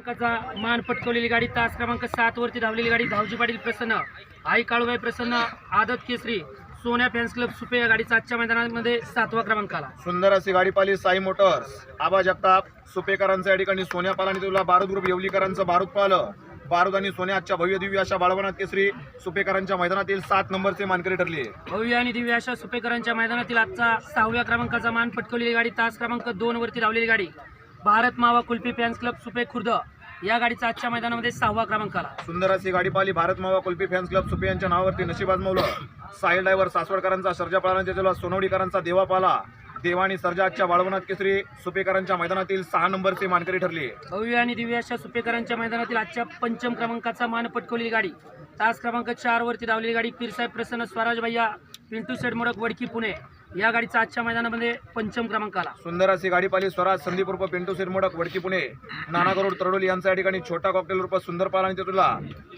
क्रमांकाचा मान पटकवलेली गाडी तास क्रमांक सात वरती धावलेली गाडी धावजी पाटील प्रसन्न आई काळूबाई प्रसन्न आदत केसरी सोन्या फॅन्स क्लब सुपे या गाडीचा आजच्या मैदानामध्ये सातवा क्रमांक आला. सुंदर अशी गाडी पाहिली साई मोटर्स. आबा जगताप सुपेकरांचं या ठिकाणी सोन्या पालाने तुला बारूद ग्रुप येवलीकरांचं बारूद पाहिलं बारूद आणि सोन्या आजच्या भव्य दिव्य अशा बाळवनाथ केसरी सुपेकरांच्या मैदानातील सात नंबरचे मानकरी ठरले. भव्य आणि दिव्य अशा सुपेकरांच्या मैदानातील आजचा सहाव्या क्रमांकाचा मान पटकवलेली गाडी तास क्रमांक दोन वरती धावलेली गाडी. भारत मावा कुल्फी फॅन्स क्लब सुपे खुर्द या गाडीचा आजच्या मैदानामध्ये सहावा क्रमांक आला. सुंदर अशी गाडी पाहिली भारत मावा कुल्फी फॅन्स क्लब सुपे यांच्या नावावरती नशीब आजमावलं. साहिल ड्रायव्हर सासवडकरांचा सर्जा त्याच्याला सोनवडीकरांचा देवा पाला. देवा आणि सर्जा आजच्या बाळवनाथ केसरी सुपेकरांच्या मैदानातील सहा नंबरचे मानकरी ठरले. भव्य आणि दिव्य अशा सुपेकरांच्या मैदानातील आजच्या पंचम क्रमांकाचा मान पटकवलेली गाडी. तास क्रमांक चार वरती धावलेली गाडी पीरसाहेब प्रसन्न स्वराज भैया पिंटू शेड मोडक वडकी पुणे. या गाडीचा आजच्या मैदानामध्ये पंचम क्रमांक आला. सुंदर अशी गाडी पाहिली. स्वराज संदीप उर्फ पिंटू सिरमोडक वडकी पुणे नाना करोड तरडोली यांचा या ठिकाणी छोटा कॉकटेल उर्फ सुंदर पाला आणि तुला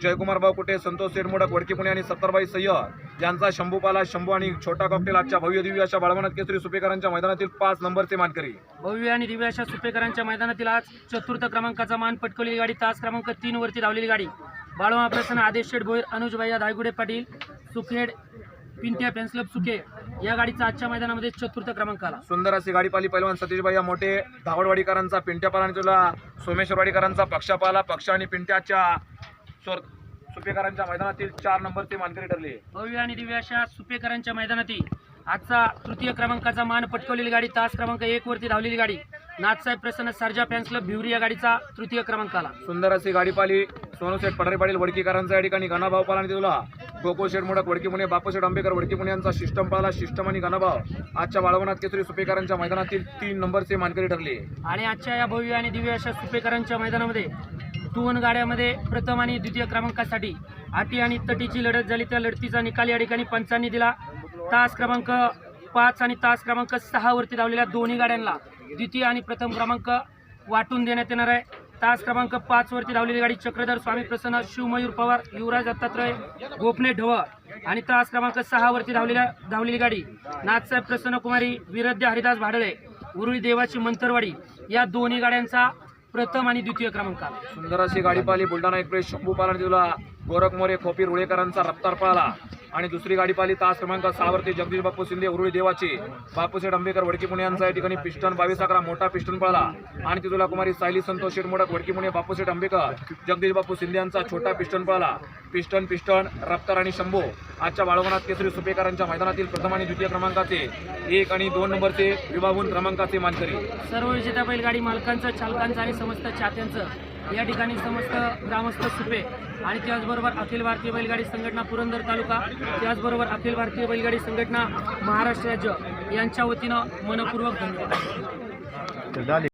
जयकुमार भाऊ कुटे संतोष सिरमोडक वडकी पुणे आणि सत्तरबाई सय्यद यांचा शंभू पाला शंभू आणि छोटा कॉकटेल आजच्या भव्य दिव्य अशा बाळवनाथ केसरी सुपेकरांच्या मैदानातील पाच नंबरचे मानकरी. भव्य आणि दिव्य अशा सुपेकरांच्या मैदानातील आज चतुर्थ क्रमांकाचा मान पटकवलेली गाडी तास क्रमांक तीन वरती धावलेली गाडी. बाळवा प्रसन्न आदेश शेठ भोईर अनुज भैया धायगुडे पाटील सुखेड पिंट्या फॅन्स क्लब सुखे या गाडीचा आजच्या मैदानामध्ये चतुर्थ क्रमांक आला सुंदर अशी गाडी पाहिली पैलवान सतीशबाई. या मोठे धावडवाडीकरांचा पिंट्या पाला आणि तुला सोमेश्वरवाडीकरांचा पक्षा पाला पक्ष आणि पिंट्याच्या सुपेकरांच्या मैदानातील चार नंबरचे मानकरी ठरले. भव्य आणि दिव्य अशा सुपेकरांच्या मैदानातील आजचा तृतीय क्रमांकाचा मान पटकवलेली गाडी तास क्रमांक एक वरती धावलेली गाडी. नाथसाहेब प्रसन्न सर्जा फॅन्स क्लब भिवरी या गाडीचा तृतीय क्रमांक आला सुंदर अशी गाडी पाहिली. सोनूशेठ पडरे पाटील वडकीकरांचा या ठिकाणी गणाभाव पाला आणि तुला. गोकुळशेठ मोडक वडकीमुने बापूशेठ आंबेकर वडकीमुने यांचा शिष्टम पाला शिष्टम आणि गणाभाव आजच्या वाळवणात केसरी सुपेकरांच्या मैदानातील तीन नंबरचे मानकरी ठरले. आणि आजच्या या भव्य आणि दिव्य अशा सुपेकरांच्या मैदानामध्ये दोन गाड्यामध्ये प्रथम आणि द्वितीय क्रमांकासाठी आटी आणि तटीची लढत झाली. त्या लढतीचा निकाल या ठिकाणी पंचांनी दिला. तास क्रमांक पाच आणि तास क्रमांक सहा वरती धावलेल्या दोन्ही गाड्यांना द्वितीय आणि प्रथम क्रमांक वाटून देण्यात येणार आहे. तास क्रमांक पाच वरती धावलेली गाडी चक्रधर स्वामी प्रसन्न शिवमयूर पवार युवराज दत्तात्रय गोपने ढव आणि तास क्रमांक सहा वरती धावलेल्या धावलेली गाडी नाथसाहेब प्रसन्न कुमारी विरद्य हरिदास भाडळे उरुळी देवाची मंतरवाडी या दोन्ही गाड्यांचा प्रथम आणि द्वितीय क्रमांक आला. सुंदर अशी गाडी पाहिली. बुलढाणा एक्सप्रेस शंभू पाला आणि गोरख मोरे खोपी रुळेकरांचा रफ्तार पळाला. आणि दुसरी गाडी पाहिली तास क्रमांक सहावरती जगदीश बापू शिंदे उरुळी देवाची. बापूसेठ आंबेकर वडकी पुणे यांचा या ठिकाणी पिस्टन बावीस अकरा मोठा पिस्टन पळाला. आणि तिथुला कुमारी सायली संतोष मोडक वडकी पुणे बापूसेठ आंबेकर जगदीश बापू शिंदे यांचा छोटा पिस्टन पळाला. पिस्टन पिस्टन रफ्तार आणि शंभू. आजच्या बाळवनाथ केसरी सुपेकरांच्या मैदानातील प्रथम आणि द्वितीय क्रमांकाचे एक आणि दोन नंबरचे विभागून क्रमांकाचे मानकरी. सर्व विजेत्या बैलगाडी मालकांचं चालकांचं आणि समस्त चात्यांचं या ठिकाणी समस्त ग्रामस्थ सुपे आणि त्याचबरोबर अखिल भारतीय बैलगाडी संघटना पुरंदर तालुका त्याचबरोबर अखिल भारतीय बैलगाडी संघटना महाराष्ट्र राज्य यांच्या वतीनं मनपूर्वक धन्यवाद.